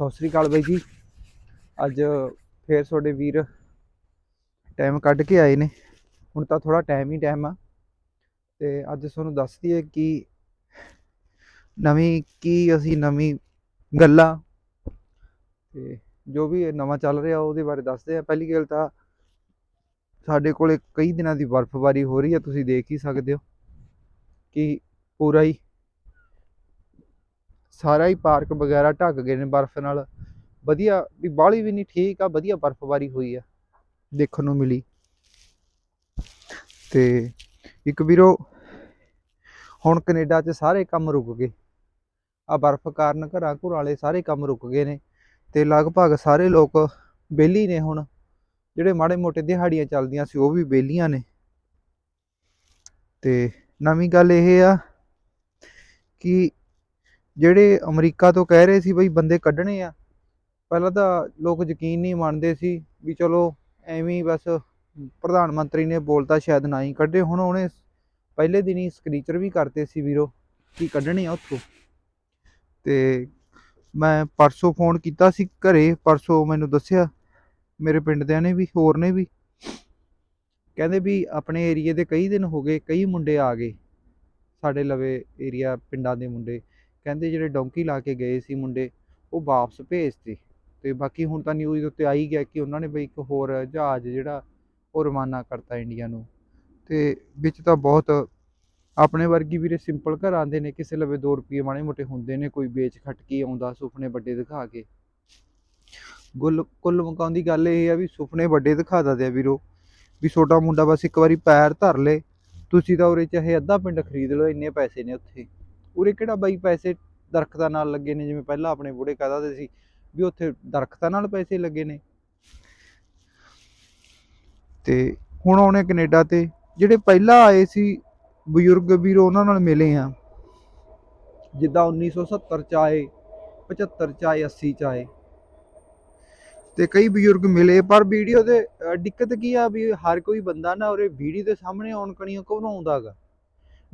ਸਤਿ ਸ੍ਰੀ ਅਕਾਲ ਬਾਈ ਜੀ। ਅੱਜ ਫੇਰ ਤੁਹਾਡੇ ਵੀਰ ਟਾਈਮ ਕੱਢ ਕੇ ਆਏ ਨੇ। ਹੁਣ ਤਾਂ ਥੋੜਾ ਟਾਈਮ ਹੀ ਟਾਈਮ ਆ। ਤੇ ਅੱਜ ਤੁਹਾਨੂੰ ਦੱਸਦੀ ਹੈ ਕਿ ਨਵੀਂ ਕੀ ਅਸੀਂ ਨਵੀਂ ਗੱਲਾਂ। ਤੇ ਜੋ ਵੀ ਨਵਾਂ ਚੱਲ ਰਿਹਾ ਉਹਦੇ ਬਾਰੇ ਦੱਸਦੇ ਆ। ਪਹਿਲੀ ਗੱਲ ਤਾਂ ਸਾਡੇ ਕੋਲੇ ਕਈ ਦਿਨਾਂ ਦੀ ਬਰਫ਼ਬਾਰੀ ਹੋ ਰਹੀ ਹੈ ਤੁਸੀਂ ਦੇਖ ਹੀ ਸਕਦੇ ਹੋ ਕਿ ਪੂਰਾ ਹੀ ਸਾਰਾ ਹੀ ਪਾਰਕ ਵਗੈਰਾ ਢੱਕ ਗਏ ਨੇ ਬਰਫ਼ ਨਾਲ। ਵਧੀਆ ਵੀ ਬਾਹਲੀ ਵੀ ਨਹੀਂ ਠੀਕ ਆ, ਵਧੀਆ ਬਰਫ਼ਬਾਰੀ ਹੋਈ ਆ, ਦੇਖਣ ਨੂੰ ਮਿਲੀ। ਤੇ ਇੱਕ ਵੀਰੋ, ਹੁਣ ਕੈਨੇਡਾ 'ਚ ਸਾਰੇ ਕੰਮ ਰੁਕ ਗਏ। ਆ ਬਰਫ਼ ਕਾਰਨ ਘਰਾਂ ਘੁਰ ਵਾਲੇ ਸਾਰੇ ਕੰਮ ਰੁਕ ਗਏ ਨੇ ਤੇ ਲਗਭਗ ਸਾਰੇ ਲੋਕ ਵਿਹਲੀ ਨੇ ਹੁਣ। ਜਿਹੜੇ ਮਾੜੇ ਮੋਟੇ ਦਿਹਾੜੀਆਂ ਚੱਲਦੀਆਂ ਸੀ, ਉਹ ਵੀ ਵਿਹਲੀਆਂ ਨੇ। ਤੇ ਨਵੀਂ ਗੱਲ ਇਹ ਆ ਕਿ ਜਿਹੜੇ ਅਮਰੀਕਾ ਤੋਂ ਕਹਿ ਰਹੇ ਸੀ ਬਈ ਬੰਦੇ ਕੱਢਣੇ ਆ, ਪਹਿਲਾਂ ਤਾਂ ਲੋਕ ਯਕੀਨ ਨਹੀਂ ਮੰਨਦੇ ਸੀ ਵੀ ਚਲੋ ਐਵੇਂ ਬਸ ਪ੍ਰਧਾਨ ਮੰਤਰੀ ਨੇ ਬੋਲਤਾ ਸ਼ਾਇਦ ਨਾ ਹੀ ਕੱਢੇ, ਹੁਣ ਉਹਨੇ ਪਹਿਲੇ ਦਿਨ ਹੀ ਸਕਰੀਚਰ ਵੀ ਕਰਤੇ ਸੀ ਵੀਰੋ ਕਿ ਕੱਢਣੇ ਆ ਉੱਥੋਂ। ਤੇ ਮੈਂ ਪਰਸੋਂ ਫੋਨ ਕੀਤਾ ਸੀ ਘਰੇ, ਪਰਸੋਂ ਮੈਨੂੰ ਦੱਸਿਆ, ਮੇਰੇ ਪਿੰਡ ਦਿਆਂ ਨੇ ਵੀ, ਹੋਰ ਨੇ ਵੀ। ਕਹਿੰਦੇ ਵੀ ਆਪਣੇ ਏਰੀਏ ਦੇ ਕਈ ਦਿਨ ਹੋ ਗਏ, ਕਈ ਮੁੰਡੇ ਆ ਗਏ, ਸਾਡੇ ਲਵੇ ਏਰੀਆ ਪਿੰਡਾਂ ਦੇ ਮੁੰਡੇ। ਕਹਿੰਦੇ ਜਿਹੜੇ ਡੌਂਕੀ ਲਾ ਕੇ ਗਏ ਸੀ ਮੁੰਡੇ, ਉਹ ਵਾਪਸ ਭੇਜਤੇ। ਤੇ ਬਾਕੀ ਹੁਣ ਤਾਂ ਨਿਊਜ਼ ਉੱਤੇ ਆ ਹੀ ਗਿਆ ਕਿ ਉਹਨਾਂ ਨੇ ਬਈ ਇੱਕ ਹੋਰ ਜਹਾਜ਼ ਜਿਹੜਾ, ਉਹ ਰਵਾਨਾ ਕਰਤਾ ਇੰਡੀਆ ਨੂੰ। ਤੇ ਵਿੱਚ ਤਾਂ ਬਹੁਤ ਆਪਣੇ ਵਰਗੀ ਵੀਰੇ ਸਿੰਪਲ ਘਰ ਆਉਂਦੇ ਨੇ, ਕਿਸੇ ਲਵੇ 2 ਰੁਪਏ ਮਾੜੇ ਮੋਟੇ ਹੁੰਦੇ ਨੇ, ਕੋਈ ਵੇਚ ਖੱਟ ਕੇ ਆਉਂਦਾ, ਸੁਪਨੇ ਵੱਡੇ ਦਿਖਾ ਕੇ। ਗੁੱਲ, ਕੁੱਲ ਮੁਕਾਉਣ ਦੀ ਗੱਲ ਇਹ ਆ ਵੀ ਸੁਪਨੇ ਵੱਡੇ ਦਿਖਾ ਦਿੰਦੇ ਆ ਵੀਰੋ, ਵੀ ਛੋਟਾ ਮੁੰਡਾ ਬਸ ਇੱਕ ਵਾਰੀ ਪੈਰ ਧਰ ਲੇ, ਤੁਸੀਂ ਤਾਂ ਉਰੇ ਚਾਹੇ ਅੱਧਾ ਪਿੰਡ ਖਰੀਦ ਲਓ, ਇੰਨੇ ਪੈਸੇ ਨੇ ਉੱਥੇ। ਉਰੇ ਕਿਹੜਾ ਬਾਈ ਪੈਸੇ ਦਰਖਤਾਂ ਨਾਲ ਲੱਗੇ ਨੇ? ਜਿਵੇਂ ਪਹਿਲਾਂ ਆਪਣੇ ਬੁੜੇ ਕਹਦਾ ਸੀ ਵੀ ਉੱਥੇ ਦਰਖਤਾਂ ਨਾਲ ਪੈਸੇ ਲੱਗੇ ਨੇ। ਤੇ ਹੁਣ ਆਉਣੇ ਕੈਨੇਡਾ ਤੇ। ਜਿਹੜੇ ਪਹਿਲਾਂ ਆਏ ਸੀ ਬਜ਼ੁਰਗ ਵੀਰ, ਉਹਨਾਂ ਨਾਲ ਮਿਲੇ ਆ ਜਿੱਦਾਂ 1970 ਚ ਆਏ 75 ਚ ਆਏ 80 ਚ ਆਏ। ਤੇ ਕਈ ਬਜ਼ੁਰਗ ਮਿਲੇ, ਪਰ ਵੀਡੀਓ ਦੇ ਦਿੱਕਤ ਕੀ ਆ ਵੀ ਹਰ ਕੋਈ ਬੰਦਾ ਨਾ ਉਰੇ ਵੀਡੀਓ ਦੇ ਸਾਹਮਣੇ ਆਉਣ ਕਣੀਆਂ ਘਬਰਾਉਂਦਾਗਾ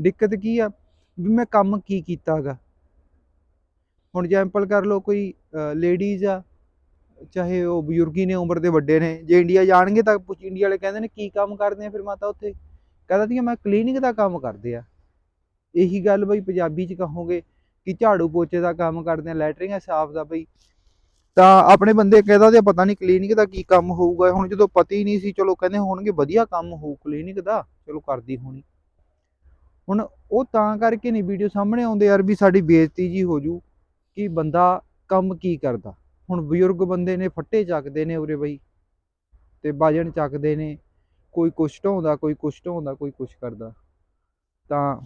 ਦਿੱਕਤ ਕੀ ਆ? ਵੀ ਮੈਂ ਕੰਮ ਕੀ ਕੀਤਾਗਾ ਹੁਣ ਐਗਜ਼ਾਮਪਲ ਕਰ ਲਓ ਕੋਈ ਲੇਡੀਜ਼ ਆ, ਚਾਹੇ ਉਹ ਬਜ਼ੁਰਗੀ ਨੇ, ਉਮਰ ਦੇ ਵੱਡੇ ਨੇ, ਜੇ ਇੰਡੀਆ ਜਾਣਗੇ ਤਾਂ ਪੁੱਛ, ਇੰਡੀਆ ਵਾਲੇ ਕਹਿੰਦੇ ਨੇ ਕੀ ਕੰਮ ਕਰਦੇ ਆ ਫਿਰ ਮਾਤਾ ਉੱਥੇ। ਕਹਿੰਦਾ ਸੀ ਮੈਂ ਕਲੀਨਿਕ ਦਾ ਕੰਮ ਕਰਦੇ ਆ। ਇਹੀ ਗੱਲ ਬਈ ਪੰਜਾਬੀ ਚ ਕਹੋਗੇ ਕਿ ਝਾੜੂ ਪੋਚੇ ਦਾ ਕੰਮ ਕਰਦੇ ਆ ਲੈਟਰਿੰਗ ਸਾਫ਼ ਦਾ ਬਈ। ਤਾਂ ਆਪਣੇ ਬੰਦੇ ਕਹਿੰਦਾ ਤੇ ਪਤਾ ਨਹੀਂ ਕਲੀਨਿਕ ਦਾ ਕੀ ਕੰਮ ਹੋਊਗਾ। ਹੁਣ ਜਦੋਂ ਪਤਾ ਹੀ ਨਹੀਂ ਸੀ, ਚਲੋ ਕਹਿੰਦੇ ਹੋਣਗੇ ਵਧੀਆ ਕੰਮ ਹੋਊ ਕਲੀਨਿਕ ਦਾ, ਚਲੋ ਕਰਦੀ ਹੋਣੀ। ਹੁਣ ਉਹ ਤਾਂ ਕਰਕੇ ਨਹੀਂ ਵੀਡੀਓ ਸਾਹਮਣੇ ਆਉਂਦੇ ਯਾਰ ਵੀ ਸਾਡੀ ਬੇਇੱਜ਼ਤੀ ਜੀ ਹੋ ਜੂ ਕਿ ਬੰਦਾ ਕੰਮ ਕੀ ਕਰਦਾ। ਹੁਣ ਬਜ਼ੁਰਗ ਬੰਦੇ ਨੇ ਫੱਟੇ ਚੱਕਦੇ ਨੇ ਉਰੇ ਬਈ ਤੇ ਬਾਜਣ ਚੱਕਦੇ ਨੇ, ਕੋਈ ਕੁਛ ਢਾਉਂਦਾ, ਕੋਈ ਕੁਛ ਢਾਉਂਦਾ, ਕੋਈ ਕੁਛ ਕਰਦਾ। ਤਾਂ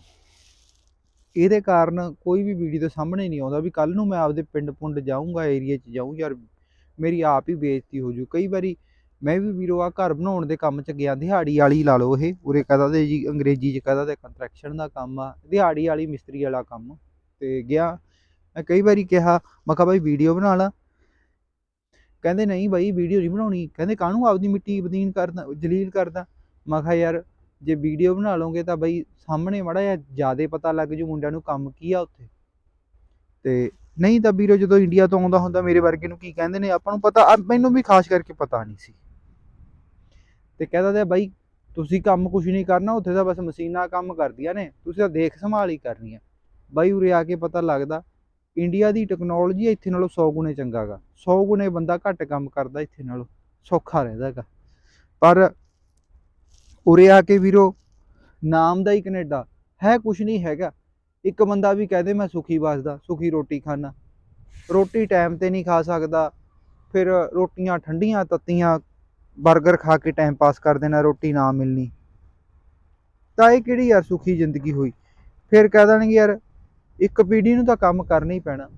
ਇਹਦੇ ਕਾਰਨ ਕੋਈ ਵੀ ਵੀਡੀਓ ਦੇ ਸਾਹਮਣੇ ਨਹੀਂ ਆਉਂਦਾ ਵੀ ਕੱਲ ਨੂੰ ਮੈਂ ਆਪਦੇ ਪਿੰਡ ਪੁੰਡ ਜਾਊਂਗਾ ਏਰੀਆ 'ਚ ਜਾਊਂ ਯਾਰ, ਮੇਰੀ ਆਪ ਹੀ ਬੇਇੱਜ਼ਤੀ ਹੋ ਜੂ। ਕਈ ਵਾਰੀ ਮੈਂ ਵੀ ਵੀਰੋ ਆ ਘਰ ਬਣਾਉਣ ਦੇ ਕੰਮ 'ਚ ਗਿਆ, ਦਿਹਾੜੀ ਵਾਲੀ ਲਾ ਲਓ ਇਹ, ਉਰੇ ਕਹਦਾ ਦੇ ਜੀ, ਅੰਗਰੇਜ਼ੀ 'ਚ ਕਹਦਾ ਤੇ ਕੰਸਟਰਕਸ਼ਨ ਦਾ ਕੰਮ ਆ, ਦਿਹਾੜੀ ਵਾਲੀ ਮਿਸਤਰੀ ਵਾਲਾ ਕੰਮ, ਤੇ ਗਿਆ। ਮੈਂ ਕਈ ਵਾਰੀ ਕਿਹਾ, ਮੈਂ ਕਿਹਾ ਬਾਈ ਵੀਡੀਓ ਬਣਾ ਲਾ। ਕਹਿੰਦੇ ਨਹੀਂ ਬਾਈ, ਵੀਡੀਓ ਨਹੀਂ ਬਣਾਉਣੀ। ਕਹਿੰਦੇ ਕਾਹਨੂੰ ਆਪਦੀ ਮਿੱਟੀ ਬਦੀਨ ਕਰਦਾ, ਜਲੀਲ ਕਰਦਾ? ਮੈਂ ਕਿਹਾ ਯਾਰ, ਜੇ ਵੀਡੀਓ ਬਣਾ ਲਓਗੇ ਤਾਂ ਬਈ ਸਾਹਮਣੇ ਮੜਾ ਜਿਹਾ ਜਿਆਦੇ ਪਤਾ ਲੱਗ ਜੂ ਮੁੰਡਿਆਂ ਨੂੰ ਕੰਮ ਕੀ ਆ ਉੱਥੇ। ਤੇ ਨਹੀਂ ਤਾਂ ਵੀਰੋ ਜਦੋਂ ਇੰਡੀਆ ਤੋਂ ਆਉਂਦਾ ਹੁੰਦਾ, ਮੇਰੇ ਵਰਗੇ ਨੂੰ ਕੀ ਕਹਿੰਦੇ ਨੇ? ਆਪਾਂ ਨੂੰ ਪਤਾ ਮੈਨੂੰ ਵੀ ਖਾਸ ਕਰਕੇ ਪਤਾ ਨਹੀਂ ਸੀ। ਤੇ ਕਹਿ ਦਿੰਦੇ ਬਾਈ, ਤੁਸੀਂ ਕੰਮ ਕੁਝ ਨਹੀਂ ਕਰਨਾ, ਉੱਥੇ ਤਾਂ ਬਸ ਮਸ਼ੀਨਾਂ ਕੰਮ ਕਰਦੀਆਂ ਨੇ, ਤੁਸੀਂ ਤਾਂ ਦੇਖ ਸੰਭਾਲ ਹੀ ਕਰਨੀ ਆ। ਬਾਈ, ਉਰੇ ਆ ਕੇ ਪਤਾ ਲੱਗਦਾ, ਇੰਡੀਆ ਦੀ ਟੈਕਨੋਲੋਜੀ ਇੱਥੇ ਨਾਲੋਂ 100 ਗੁਣੇ ਚੰਗਾਗਾ 100 ਗੁਣੇ ਬੰਦਾ ਘੱਟ ਕੰਮ ਕਰਦਾ ਇੱਥੇ ਨਾਲੋਂ, ਸੌਖਾ ਰਹਿੰਦਾਗਾ ਪਰ ਉਰੇ ਆ ਕੇ ਵੀਰੋ, ਨਾਮ ਦਾ ਹੀ ਕੈਨੇਡਾ ਹੈ ਕੁਝ ਨਹੀਂ ਹੈਗਾ। ਇੱਕ ਬੰਦਾ ਵੀ ਕਹਦੇ ਮੈਂ ਸੁਖੀ ਵਸਦਾ ਸੁਖੀ ਰੋਟੀ ਖਾਣਾ ਰੋਟੀ ਟਾਈਮ ਤੇ ਨਹੀਂ ਖਾ ਸਕਦਾ, ਫਿਰ ਰੋਟੀਆਂ ਠੰਡੀਆਂ, ਤੱਤੀਆਂ 버ਗਰ ਖਾ ਕੇ ਟਾਈਮ ਪਾਸ ਕਰ ਦੇਣਾ, ਰੋਟੀ ਨਾ ਮਿਲਣੀ। ਤਾਂ ਇਹ ਕਿਹੜੀ ਯਾਰ ਸੁਖੀ ਜ਼ਿੰਦਗੀ ਹੋਈ? ਫਿਰ ਕਹਿ ਦੇਣਗੇ, ਯਾਰ, ਇੱਕ ਪੀੜੀ ਨੂੰ ਤਾਂ ਕੰਮ ਕਰਨਾ ਹੀ ਪੈਣਾ।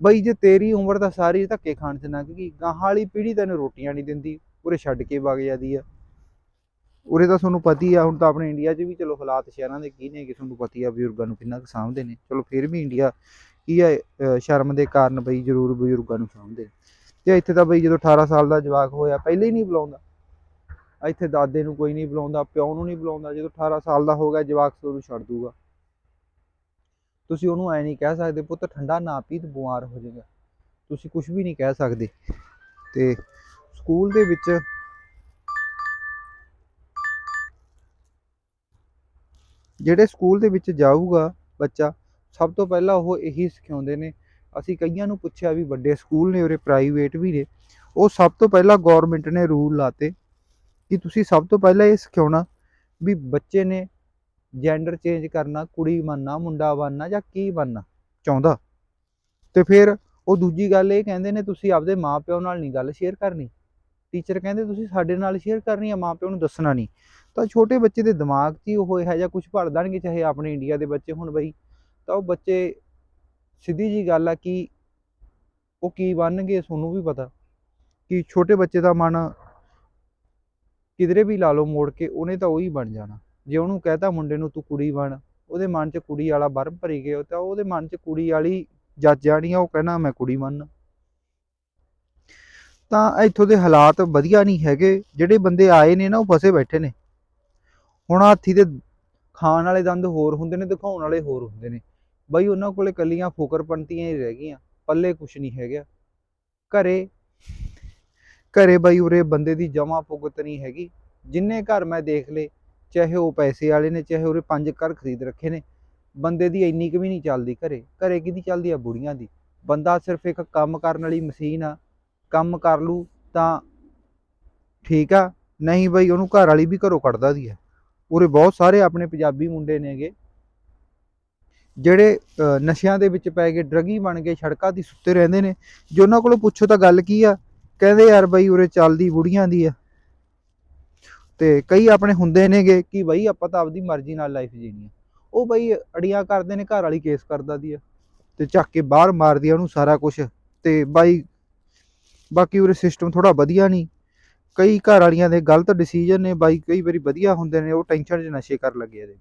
ਬਈ ਜੇ ਤੇਰੀ ਉਮਰ ਤਾਂ ਸਾਰੀ ਧੱਕੇ ਖਾਣ ਚ ਲੰਘ ਗਈ, ਗਾਹਾਂ ਵਾਲੀ ਪੀੜ੍ਹੀ ਤੈਨੂੰ ਰੋਟੀਆਂ ਨਹੀਂ ਦਿੰਦੀ, ਉਰੇ ਛੱਡ ਕੇ ਵਗ ਜਾਂਦੀ ਆ। ਉਰੇ ਤਾਂ ਤੁਹਾਨੂੰ ਪਤੀ ਆ, ਹੁਣ ਤਾਂ ਆਪਣੇ ਇੰਡੀਆ 'ਚ ਵੀ ਚਲੋ ਹਾਲਾਤ ਸ਼ਹਿਰਾਂ ਦੇ ਕੀ ਨੇ ਕਿ ਤੁਹਾਨੂੰ ਪਤੀ ਆ, ਬਜ਼ੁਰਗਾਂ ਨੂੰ ਕਿੰਨਾ ਕੁ ਸਾਂਭਦੇ ਨੇ। ਚਲੋ ਫਿਰ ਵੀ ਇੰਡੀਆ ਕੀ ਆ ਸ਼ਰਮ ਦੇ ਕਾਰਨ ਬਈ ਜ਼ਰੂਰ ਬਜ਼ੁਰਗਾਂ ਨੂੰ ਸਾਂਭਦੇ ਤੇ ਇੱਥੇ ਤਾਂ ਬਈ ਜਦੋਂ 18 ਸਾਲ ਦਾ ਜਵਾਕ ਹੋਇਆ, ਪਹਿਲੇ ਹੀ ਨਹੀਂ ਬੁਲਾਉਂਦਾ। ਇੱਥੇ ਦਾਦੇ ਨੂੰ ਕੋਈ ਨਹੀਂ ਬੁਲਾਉਂਦਾ, ਪਿਓ ਨੂੰ ਨਹੀਂ ਬੁਲਾਉਂਦਾ। ਜਦੋਂ 18 ਸਾਲ ਦਾ ਹੋ ਗਿਆ, ਜਵਾਕ ਤੁਹਾਨੂੰ ਛੱਡ ਦੂਗਾ। ਤੁਸੀਂ ਉਹਨੂੰ ਐ ਨਹੀਂ ਕਹਿ ਸਕਦੇ, ਪੁੱਤ ਠੰਡਾ ਨਾ ਪੀ ਤੇ ਬਿਮਾਰ ਹੋ ਜਾਏਗਾ। ਤੁਸੀਂ ਕੁਝ ਵੀ ਨਹੀਂ ਕਹਿ ਸਕਦੇ। ਤੇ ਸਕੂਲ ਦੇ ਵਿੱਚ ਜਿਹੜੇ ਸਕੂਲ ਦੇ ਵਿੱਚ ਜਾਊਗਾ ਬੱਚਾ, ਸਭ ਤੋਂ ਪਹਿਲਾਂ ਉਹ ਇਹੀ ਸਿਖਾਉਂਦੇ ਨੇ ਅਸੀਂ ਕਈਆਂ ਨੂੰ ਪੁੱਛਿਆ ਵੀ ਵੱਡੇ ਸਕੂਲ ਨੇ, ਉਰੇ ਪ੍ਰਾਈਵੇਟ ਵੀ ਨੇ। ਉਹ ਸਭ ਤੋਂ ਪਹਿਲਾਂ ਗਵਰਨਮੈਂਟ ਨੇ ਰੂਲ ਲਾਤੇ ਕਿ ਤੁਸੀਂ ਸਭ ਤੋਂ ਪਹਿਲਾਂ ਇਹ ਸਿਖਾਉਣਾ ਵੀ ਬੱਚੇ ਨੇ ਜੈਂਡਰ ਚੇਂਜ ਕਰਨਾ, ਕੁੜੀ ਬਣਨਾ, ਮੁੰਡਾ ਬਣਨਾ ਜਾਂ ਕੀ ਬਣਨਾ ਚਾਹੁੰਦਾ। ਤੇ ਫਿਰ ਉਹ ਦੂਜੀ ਗੱਲ ਇਹ ਕਹਿੰਦੇ ਨੇ, ਤੁਸੀਂ ਆਪਦੇ ਮਾਪਿਓ ਨਾਲ ਨਹੀਂ ਗੱਲ ਸ਼ੇਅਰ ਕਰਨੀ। ਟੀਚਰ ਕਹਿੰਦੇ, ਤੁਸੀਂ ਸਾਡੇ ਨਾਲ ਸ਼ੇਅਰ ਕਰਨੀ ਆ, ਮਾਪਿਓ ਨੂੰ ਦੱਸਣਾ ਨਹੀਂ। ਤਾਂ ਛੋਟੇ ਬੱਚੇ ਦੇ ਦਿਮਾਗ 'ਚ ਹੀ ਉਹ ਇਹੋ ਜਿਹਾ ਕੁਝ ਭਰ ਦੇਣਗੇ, ਚਾਹੇ ਆਪਣੇ ਇੰਡੀਆ ਦੇ ਬੱਚੇ ਹੁਣ ਬਈ। ਤਾਂ ਉਹ ਬੱਚੇ ਸਿੱਧੀ ਜੀ ਗੱਲ ਆ ਕਿ ਉਹ ਕੀ ਬਣਨਗੇ ਤੁਹਾਨੂੰ ਵੀ ਪਤਾ ਕਿ ਛੋਟੇ ਬੱਚੇ ਦਾ ਮਨ ਕਿਧਰੇ ਵੀ ਲਾ ਲਓ ਮੋੜ ਕੇ, ਉਹਨੇ ਤਾਂ ਉਹੀ ਬਣ ਜਾਣਾ। ਜੇ ਉਹਨੂੰ ਕਹਤਾ ਮੁੰਡੇ ਨੂੰ ਤੂੰ ਕੁੜੀ ਬਣ, ਉਹਦੇ ਮਨ 'ਚ ਕੁੜੀ ਵਾਲਾ ਬਰਮ ਭਰੀ ਗਿਆ ਤਾਂ ਉਹਦੇ ਮਨ 'ਚ ਕੁੜੀ ਵਾਲੀ ਜੱਜ ਜਾਣੀ ਆ, ਉਹ ਕਹਿਣਾ ਮੈਂ ਕੁੜੀ ਬਣਨਾ। ਤਾਂ ਇੱਥੋਂ ਦੇ ਹਾਲਾਤ ਵਧੀਆ ਨਹੀਂ ਹੈਗੇ, ਜਿਹੜੇ ਬੰਦੇ ਆਏ ਨੇ ਨਾ ਉਹ ਫਸੇ ਬੈਠੇ ਨੇ। ਹੁਣ ਹਾਥੀ ਦੇ ਖਾਣ ਵਾਲੇ ਦੰਦ ਹੋਰ ਹੁੰਦੇ ਨੇ, ਦਿਖਾਉਣ ਵਾਲੇ ਹੋਰ ਹੁੰਦੇ ਨੇ। ਬਈ ਉਹਨਾਂ ਕੋਲੇ ਕੱਲੀਆਂ ਫੁਕਰਪੰਤੀਆਂ ਹੀ ਰਹਿ ਗਈਆਂ, ਪੱਲੇ ਕੁਛ ਨਹੀਂ ਹੈਗਾ। ਘਰੇ ਘਰੇ ਬਈ ਉਰੇ ਬੰਦੇ ਦੀ ਜਮਾ ਭੁਗਤ ਨਹੀਂ ਹੈਗੀ। ਜਿੰਨੇ ਘਰ ਮੈਂ ਦੇਖ ਲੇ ਚਾਹੇ ਉਹ ਪੈਸੇ ਵਾਲੇ ਨੇ, ਚਾਹੇ ਉਰੇ ਪੰਜ ਘਰ ਖਰੀਦ ਰੱਖੇ ਨੇ, ਬੰਦੇ ਦੀ ਇੰਨੀ ਕੁ ਵੀ ਨਹੀਂ ਚੱਲਦੀ ਘਰੇ। ਘਰੇ ਕਿਹਦੀ ਚੱਲਦੀ ਆ ਬੁੜੀਆਂ ਦੀ? ਬੰਦਾ ਸਿਰਫ ਇੱਕ ਕੰਮ ਕਰਨ ਵਾਲੀ ਮਸ਼ੀਨ ਆ, ਕੰਮ ਕਰ ਲੂ ਤਾਂ ਠੀਕ ਆ, ਨਹੀਂ ਬਈ ਉਹਨੂੰ ਘਰ ਵਾਲੀ ਵੀ ਘਰੋਂ ਕੱਢਦਾ ਦੀ ਆ। ਉਰੇ ਬਹੁਤ ਸਾਰੇ ਆਪਣੇ ਪੰਜਾਬੀ ਮੁੰਡੇ ਨੇਗੇ। ਜਿਹੜੇ ਨਸ਼ਿਆਂ ਦੇ ਵਿੱਚ ਪੈ ਗਏ, ਡਰਗੀ ਬਣ ਗਏ, ਸੜਕਾਂ ਦੀ ਸੁੱਤੇ ਰਹਿੰਦੇ ਨੇ। ਜੇ ਉਹਨਾਂ ਕੋਲੋਂ ਪੁੱਛੋ ਤਾਂ ਗੱਲ ਕੀ ਆ? ਕਹਿੰਦੇ ਯਾਰ ਬਈ ਉਰੇ ਚੱਲਦੀ ਬੁੜੀਆਂ ਦੀ ਆ। ਤੇ ਕਈ ਆਪਣੇ ਹੁੰਦੇ ਨੇਗੇ ਕਿ ਬਈ ਆਪਾਂ ਤਾਂ ਆਪਦੀ ਮਰਜ਼ੀ ਨਾਲ ਲਾਈਫ ਜੀਣੀ ਆ। ਉਹ ਬਈ ਅੜੀਆਂ ਕਰਦੇ ਨੇ, ਘਰ ਵਾਲੀ ਕੇਸ ਕਰਦਾ ਦੀ ਆ। ਤੇ ਚੱਕ ਕੇ ਬਾਹਰ ਮਾਰਦੀ ਆ ਉਹਨੂੰ ਸਾਰਾ ਕੁਝ ਤੇ ਬਾਈ ਬਾਕੀ ਉਰੇ ਸਿਸਟਮ ਥੋੜਾ ਵਧੀਆ ਨਹੀਂ ਕਈ ਘਰ ਵਾਲੀਆਂ ਦੇ ਗਲਤ ਡਿਸੀਜਨ ਨੇ, ਬਾਈ ਕਈ ਵਾਰੀ ਵਧੀਆ ਹੁੰਦੇ ਨੇ, ਉਹ ਟੈਨਸ਼ਨ 'ਚ ਨਸ਼ੇ ਕਰ ਲੱਗੇ ਆ ਦੇਖ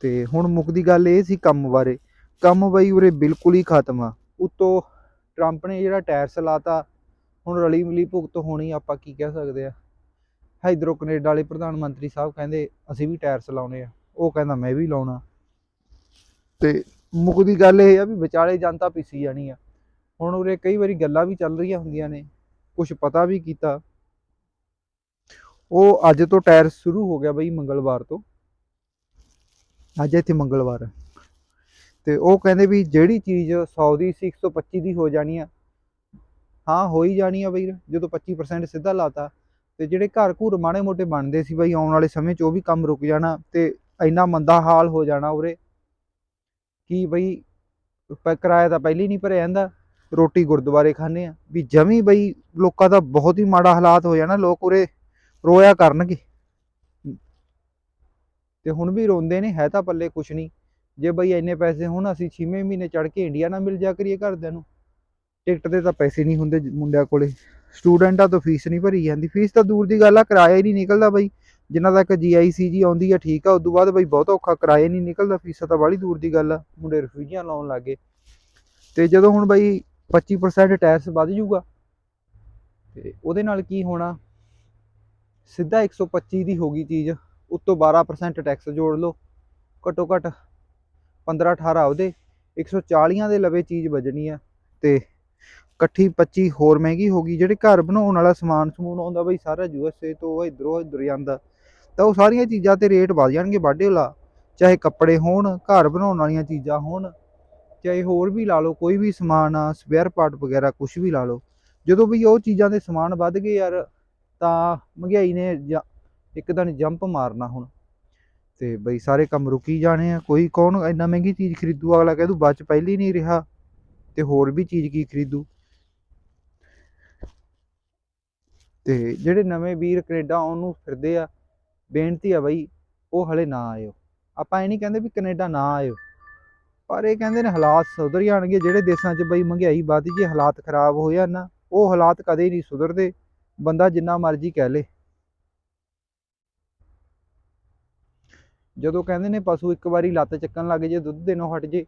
ਤੇ ਹੁਣ ਮੁੱਕਦੀ ਗੱਲ ਇਹ ਸੀ ਕੰਮ ਬਾਰੇ। ਕੰਮ ਬਈ ਉਰੇ ਬਿਲਕੁਲ ਹੀ ਖਤਮ ਆ। ਉਤੋਂ ਟਰੰਪ ਨੇ ਜਿਹੜਾ ਟੈਕਸ ਲਾਤਾ, ਹੁਣ ਰਲੀ ਮਿਲੀ ਭੁਗਤ ਹੋਣੀ ਆਪਾਂ ਕੀ ਕਹਿ ਸਕਦੇ ਆ। ਇਧਰੋਂ ਕੈਨੇਡਾ ਵਾਲੇ ਪ੍ਰਧਾਨ ਮੰਤਰੀ ਸਾਹਿਬ ਕਹਿੰਦੇ, ਅਸੀਂ ਵੀ ਟੈਕਸ ਲਾਉਣੇ ਆ। ਉਹ ਕਹਿੰਦਾ, ਮੈਂ ਵੀ ਲਾਉਣਾ। ਤੇ ਮੁੱਕਦੀ ਗੱਲ ਇਹ ਆ ਵੀ ਵਿਚਾਲੇ ਜਨਤਾ ਪਿੱਛੀ ਜਾਣੀ ਆ। ਹੁਣ ਉਰੇ ਕਈ ਵਾਰੀ ਗੱਲਾਂ ਵੀ ਚੱਲ ਰਹੀਆਂ ਹੁੰਦੀਆਂ ਨੇ। ਕੁਝ ਪਤਾ ਵੀ ਕੀਤਾ। ਉਹ ਅੱਜ ਤੋਂ ਟਾਇਰ ਸ਼ੁਰੂ ਹੋ ਗਿਆ ਬਈ ਮੰਗਲਵਾਰ ਤੋਂ। ਅੱਜ ਇੱਥੇ ਮੰਗਲਵਾਰ ਹੈ। ਤੇ ਉਹ ਕਹਿੰਦੇ ਵੀ ਜਿਹੜੀ ਚੀਜ਼ 100 ਦੀ ਸੀ 125 ਦੀ ਹੋ ਜਾਣੀ ਆ। ਹਾਂ, ਹੋ ਹੀ ਜਾਣੀ ਆ ਬਈ, ਜਦੋਂ 25% ਸਿੱਧਾ ਲਾਤਾ। ਤੇ ਜਿਹੜੇ ਘਰ ਘੂਰ ਮਾੜੇ ਮੋਟੇ ਬਣਦੇ ਸੀ ਬਈ, ਆਉਣ ਵਾਲੇ ਸਮੇਂ 'ਚ ਉਹ ਵੀ ਕੰਮ ਰੁਕ ਜਾਣਾ ਤੇ ਇੰਨਾ ਮੰਦਾ ਹਾਲ ਹੋ ਜਾਣਾ ਉਰੇ। ਕਿ ਬਈ ਕਿਰਾਇਆ ਤਾਂ ਪਹਿਲੀ ਨਹੀਂ ਭਰਿਆ ਜਾਂਦਾ। ਰੋਟੀ ਗੁਰਦੁਆਰੇ ਖਾਂਦੇ ਆ। ਵੀ ਜਮੀ ਬਈ, ਲੋਕਾਂ ਦਾ ਬਹੁਤ ਹੀ ਮਾੜਾ ਹਾਲਾਤ ਹੋ ਜਾਣਾ, ਲੋਕ ਉਰੇ ਰੋਇਆ ਕਰਨਗੇ। ਤੇ ਹੁਣ ਵੀ ਰੋਂਦੇ ਨੇ, ਹੈ ਤਾਂ ਪੱਲੇ ਕੁਛ ਨਹੀਂ। ਜੇ ਬਈ ਇੰਨੇ ਪੈਸੇ ਹੁਣ, ਅਸੀਂ 6ਵੇਂ ਮਹੀਨੇ ਚੜ ਕੇ ਇੰਡੀਆ ਨਾਲ ਮਿਲ ਜਾ ਕਰੀਏ ਘਰਦਿਆਂ ਨੂੰ। ਟਿਕਟ ਦੇ ਤਾਂ ਪੈਸੇ ਨਹੀਂ ਹੁੰਦੇ ਮੁੰਡਿਆਂ ਕੋਲੇ। ਸਟੂਡੈਂਟਾਂ ਤੋਂ ਫੀਸ ਨਹੀਂ ਭਰੀ ਜਾਂਦੀ। ਫੀਸ ਤਾਂ ਦੂਰ ਦੀ ਗੱਲ ਆ, ਕਿਰਾਇਆ ਹੀ ਨਹੀਂ ਨਿਕਲਦਾ ਬਈ। ਜਿੰਨਾ ਤੱਕ ਜੀਆਈਸੀ ਜੀ ਆਉਂਦੀ ਆ, ਠੀਕ ਆ, ਉਦੋਂ ਬਾਅਦ ਬਈ ਬਹੁਤ ਔਖਾ, ਕਿਰਾਇਆ ਨਹੀਂ ਨਿਕਲਦਾ ਫੀਸਾਂ ਤਾਂ ਬਾਹਲੀ ਦੂਰ ਦੀ ਗੱਲ ਆ। ਮੁੰਡੇ ਰਿਫਿਊਜੀਆਂ ਲਾਉਣ ਲੱਗੇ ਤੇ ਜਦੋਂ ਹੁਣ ਬਈ 25% ਟੈਕਸ ਵੱਧ ਜਾਊਗਾ, ਤੇ ਉਹਦੇ ਨਾਲ ਕੀ ਹੋਣਾ? ਸਿੱਧਾ 125 ਦੀ ਹੋ ਗਈ ਚੀਜ਼। ਉੱਤੋਂ 12% ਟੈਕਸ ਜੋੜ ਲਓ। ਘੱਟੋ ਘੱਟ 15 18 ਉਹਦੇ 140 ਦੇ ਲਵੇ ਚੀਜ਼ ਵੱਜਣੀ ਆ। ਤੇ ਇਕੱਠੀ 25 ਹੋਰ ਮਹਿੰਗੀ ਹੋ ਗਈ, ਜਿਹੜੇ ਘਰ ਬਣਾਉਣ ਵਾਲਾ ਸਮਾਨ ਸਮੂਨ ਆਉਂਦਾ ਬਈ, ਸਾਰਾ ਯੂਐਸਏ ਤੋਂ ਇਧਰੋਂ ਇਧਰ ਜਾਂਦਾ, ਤਾਂ ਉਹ ਸਾਰੀਆਂ ਚੀਜ਼ਾਂ ਤੇ ਰੇਟ ਵੱਧ ਜਾਣਗੇ ਵਾਢੇ ਵਾਲਾ। ਚਾਹੇ ਕੱਪੜੇ ਹੋਣ, ਘਰ ਬਣਾਉਣ ਵਾਲੀਆਂ ਚੀਜ਼ਾਂ ਹੋਣ, ਚਾਹੇ ਹੋਰ ਵੀ ਲਾ ਲਓ, ਕੋਈ ਵੀ ਸਮਾਨ ਆ ਸਪੇਅਰ ਪਾਰਟ ਵਗੈਰਾ ਕੁਝ ਵੀ ਲਾ ਲਓ। ਜਦੋਂ ਵੀ ਉਹ ਚੀਜ਼ਾਂ ਦੇ ਸਮਾਨ ਵੱਧ ਗਏ ਯਾਰ, ਤਾਂ ਮਹਿੰਗਾਈ ਨੇ ਜਾਂ- ਇੱਕ ਜੰਪ ਮਾਰਨਾ ਹੁਣ। ਤੇ ਬਈ ਸਾਰੇ ਕੰਮ ਰੁਕੀ ਜਾਣੇ ਆ, ਕੋਈ ਕੌਣ ਇੰਨਾ ਮਹਿੰਗੀ ਚੀਜ਼ ਖਰੀਦੂ, ਅਗਲਾ ਕਹਿ ਦੂ ਬਚ ਪਹਿਲੀ ਨਹੀਂ ਰਿਹਾ, ਤੇ ਹੋਰ ਵੀ ਚੀਜ਼ ਕੀ ਖਰੀਦੂ। ਤੇ ਜਿਹੜੇ ਨਵੇਂ ਵੀਰ ਕੈਨੇਡਾ ਆਉਣ ਨੂੰ ਫਿਰਦੇ ਆ, ਬੇਨਤੀ ਆ ਬਈ, ਉਹ ਹਲੇ ਨਾ ਆਇਓ। ਆਪਾਂ ਇਹ ਨਹੀਂ ਕਹਿੰਦੇ ਵੀ ਕੈਨੇਡਾ ਨਾ ਆਇਓ, ਪਰ ਇਹ ਕਹਿੰਦੇ ਨੇ ਹਾਲਾਤ ਸੁਧਰ ਜਾਣਗੇ, ਜਿਹੜੇ ਦੇਸ਼ਾਂ 'ਚ ਬਈ ਮਹਿੰਗਾਈ ਵੱਧ ਜੇ ਹਾਲਾਤ ਖਰਾਬ ਹੋ ਜਾਣ ਨਾ, ਉਹ ਹਾਲਾਤ ਕਦੇ ਨਹੀਂ ਸੁਧਰਦੇ, ਬੰਦਾ ਜਿੰਨਾ ਮਰਜ਼ੀ ਕਹਿ ਲੇ। ਜਦੋਂ ਕਹਿੰਦੇ ਨੇ ਪਸ਼ੂ ਇੱਕ ਵਾਰੀ ਲੱਤ ਚੱਕਣ ਲੱਗ ਜੇ, ਦੁੱਧ ਦੇਣੋਂ ਹਟ ਜੇ,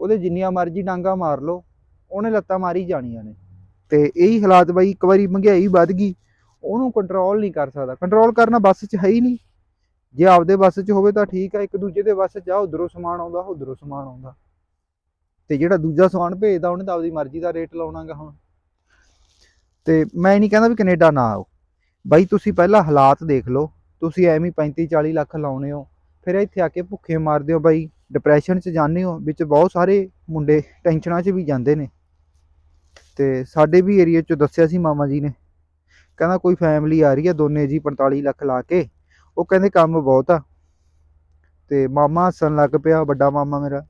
ਉਹਦੇ ਜਿੰਨੀਆਂ ਮਰਜ਼ੀ ਡਾਂਗਾ ਮਾਰ ਲਓ, ਉਹਨੇ ਲੱਤਾਂ ਮਾਰੀ ਜਾਣੀਆਂ ਨੇ। ਤੇ ਇਹੀ ਹਾਲਾਤ ਬਾਈ ਇੱਕ ਵਾਰੀ ਮਹਿੰਗਾਈ ਵੱਧ ਗਈ, ਉਹਨੂੰ ਕੰਟਰੋਲ ਨਹੀਂ ਕਰ ਸਕਦਾ। ਕੰਟਰੋਲ ਕਰਨਾ ਬੱਸ 'ਚ ਹੈ ਹੀ ਨਹੀਂ। ਜੇ ਆਪਦੇ ਬੱਸ 'ਚ ਹੋਵੇ ਤਾਂ ਠੀਕ ਆ, ਇੱਕ ਦੂਜੇ ਦੇ ਬੱਸ 'ਚ ਆ, ਉਧਰੋਂ ਸਮਾਨ ਆਉਂਦਾ, ਉਧਰੋਂ ਸਮਾਨ ਆਉਂਦਾ। ਤੇ ਜਿਹੜਾ ਦੂਜਾ ਸਮਾਨ ਭੇਜਦਾ, ਉਹਨੇ ਤਾਂ ਆਪਦੀ ਮਰਜ਼ੀ ਦਾ ਰੇਟ ਲਾਉਣਾਗਾ ਹੁਣ। ਤੇ ਮੈਂ ਨਹੀਂ ਕਹਿੰਦਾ ਵੀ ਕੈਨੇਡਾ ਨਾ ਆਓ। ਬਾਈ ਤੁਸੀਂ ਪਹਿਲਾਂ ਹਾਲਾਤ ਦੇਖ ਲਓ, ਤੁਸੀਂ ਐਵੇਂ 35 40 ਲੱਖ ਲਾਉਣੇ ਹੋ। ਫਿਰ ਇੱਥੇ ਆ ਕੇ ਭੁੱਖੇ ਮਾਰਦੇ ਹੋ ਬਾਈ ਡਿਪਰੈਸ਼ਨ 'ਚ ਜਾਂਦੇ ਹੋ, ਵਿੱਚ ਬਹੁਤ ਸਾਰੇ ਮੁੰਡੇ ਟੈਨਸ਼ਨਾਂ 'ਚ ਵੀ ਜਾਂਦੇ ਨੇ। ਤੇ ਸਾਡੇ ਵੀ ਏਰੀਆ 'ਚ ਦੱਸਿਆ ਸੀ ਮਾਮਾ ਜੀ ਨੇ, ਕਹਿੰਦਾ ਕੋਈ ਫੈਮਿਲੀ ਆ ਰਹੀ ਹੈ ਦੋਨੇ ਜੀ 45 ਲੱਖ ਲਾ ਕੇ, ਉਹ ਕਹਿੰਦੇ ਕੰਮ ਬਹੁਤ ਆ। ਤੇ ਮਾਮਾ ਹੱਸਣ ਲੱਗ ਪਿਆ, ਵੱਡਾ ਮਾਮਾ ਮੇਰਾ,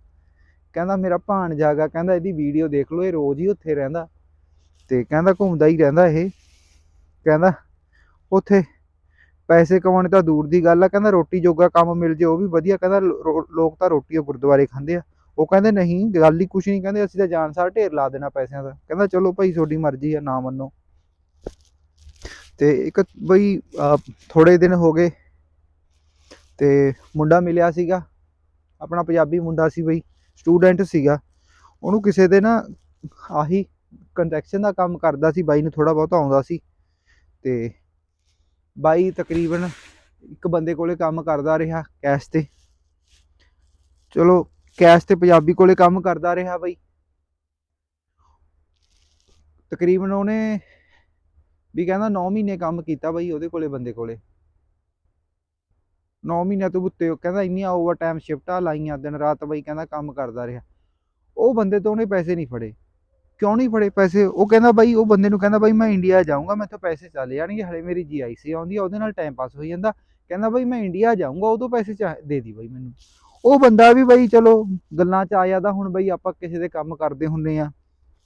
ਕਹਿੰਦਾ ਮੇਰਾ ਭਾਣਜਾ ਗਾ ਕਹਿੰਦਾ ਇਹਦੀ ਵੀਡੀਓ ਦੇਖ ਲਓ, ਇਹ ਰੋਜ਼ ਹੀ ਉੱਥੇ ਰਹਿੰਦਾ। ਤੇ ਕਹਿੰਦਾ ਘੁੰਮਦਾ ਹੀ ਰਹਿੰਦਾ ਇਹ, ਕਹਿੰਦਾ ਉੱਥੇ ਪੈਸੇ ਕਮਾਉਣੇ ਤਾਂ ਦੂਰ ਦੀ ਗੱਲ ਆ, ਕਹਿੰਦਾ ਰੋਟੀ ਜੋਗਾ ਕੰਮ ਮਿਲ ਜੇ, ਉਹ ਵੀ ਵਧੀਆ, ਕਹਿੰਦਾ ਲੋਕ ਤਾਂ ਰੋਟੀ ਉਹ ਗੁਰਦੁਆਰੇ ਖਾਂਦੇ ਆ। ਉਹ ਕਹਿੰਦੇ ਨਹੀਂ, ਗੱਲ ਹੀ ਕੁਛ ਨਹੀਂ, ਕਹਿੰਦੇ ਅਸੀਂ ਤਾਂ ਜਾਨ ਸਾਰ ਢੇਰ ਲਾ ਦੇਣਾ ਪੈਸਿਆਂ ਦਾ। ਕਹਿੰਦਾ ਚਲੋ ਭਾਈ ਤੁਹਾਡੀ ਮਰਜ਼ੀ ਆ, ਨਾ ਮੰਨੋ। ਤੇ ਇੱਕ ਬਈ ਥੋੜੇ ਦਿਨ ਹੋ ਗਏ, ਤੇ ਮੁੰਡਾ ਮਿਲਿਆ ਸੀਗਾ। ਆਪਣਾ ਪੰਜਾਬੀ ਮੁੰਡਾ ਸੀ ਬਈ, ਸਟੂਡੈਂਟ ਸੀਗਾ। ਉਹਨੂੰ ਕਿਸੇ ਦੇ ਨਾ ਆਹੀ ਕੰਟਰੈਕਸ਼ਨ ਦਾ ਕੰਮ ਕਰਦਾ ਸੀ, ਬਾਈ ਨੂੰ ਥੋੜਾ ਬਹੁਤ ਆਉਂਦਾ ਸੀ। ਤੇ ਬਾਈ ਤਕਰੀਬਨ ਇੱਕ ਬੰਦੇ ਕੋਲੇ ਕੰਮ ਕਰਦਾ ਰਿਹਾ ਕੈਸ਼ ਤੇ। ਚਲੋ, ਕੈਸ਼ ਤੇ ਪੰਜਾਬੀ ਕੋਲੇ ਕੰਮ ਕਰਦਾ ਰਿਹਾ ਬਾਈ। ਤਕਰੀਬਨ ਉਹਨੇ ਵੀ ਕਹਿੰਦਾ 9 ਮਹੀਨੇ ਕੰਮ ਕੀਤਾ ਬਾਈ ਉਹਦੇ ਕੋਲੇ, ਬੰਦੇ ਕੋਲੇ। 9 ਮਹੀਨਿਆਂ ਤੋਂ ਉੱਤੇ ਉਹ ਕਹਿੰਦਾ ਇੰਨੀਆਂ ਓਵਰ ਟਾਈਮ ਸ਼ਿਫਟਾਂ ਲਾਈਆਂ ਦਿਨ ਰਾਤ ਬਾਈ ਕਹਿੰਦਾ ਕੰਮ ਕਰਦਾ ਰਿਹਾ। ਉਹ ਬੰਦੇ ਤੋਂ ਉਹਨੇ ਪੈਸੇ ਨਹੀਂ ਫੜੇ। ਕਿਉਂ ਨਹੀਂ ਫੜੇ ਪੈਸੇ ਉਹ ਕਹਿੰਦਾ ਬਾਈ ਉਹ ਬੰਦੇ ਨੂੰ ਕਹਿੰਦਾ ਬਾਈ ਮੈਂ ਇੰਡੀਆ ਜਾਊਂਗਾ ਮੈਥੋਂ ਪੈਸੇ ਚੱਲ ਜਾਣਗੇ ਹਲੇ ਮੇਰੀ ਜੀਆਈਸੀ ਆਉਂਦੀ ਆ ਉਹਦੇ ਨਾਲ ਟਾਈਮ ਪਾਸ ਹੋਈ ਜਾਂਦਾ ਕਹਿੰਦਾ ਬਾਈ ਮੈਂ ਇੰਡੀਆ ਜਾਊਂਗਾ ਉਦੋਂ ਪੈਸੇ ਦੇ ਦੀ ਬਾਈ ਮੈਨੂੰ ਉਹ ਬੰਦਾ ਵੀ ਬਾਈ ਚਲੋ ਗੱਲਾਂ 'ਚ ਆ ਜਾਂਦਾ ਹੁਣ ਬਾਈ ਆਪਾਂ ਕਿਸੇ ਦੇ ਕੰਮ ਕਰਦੇ ਹੁੰਨੇ ਆ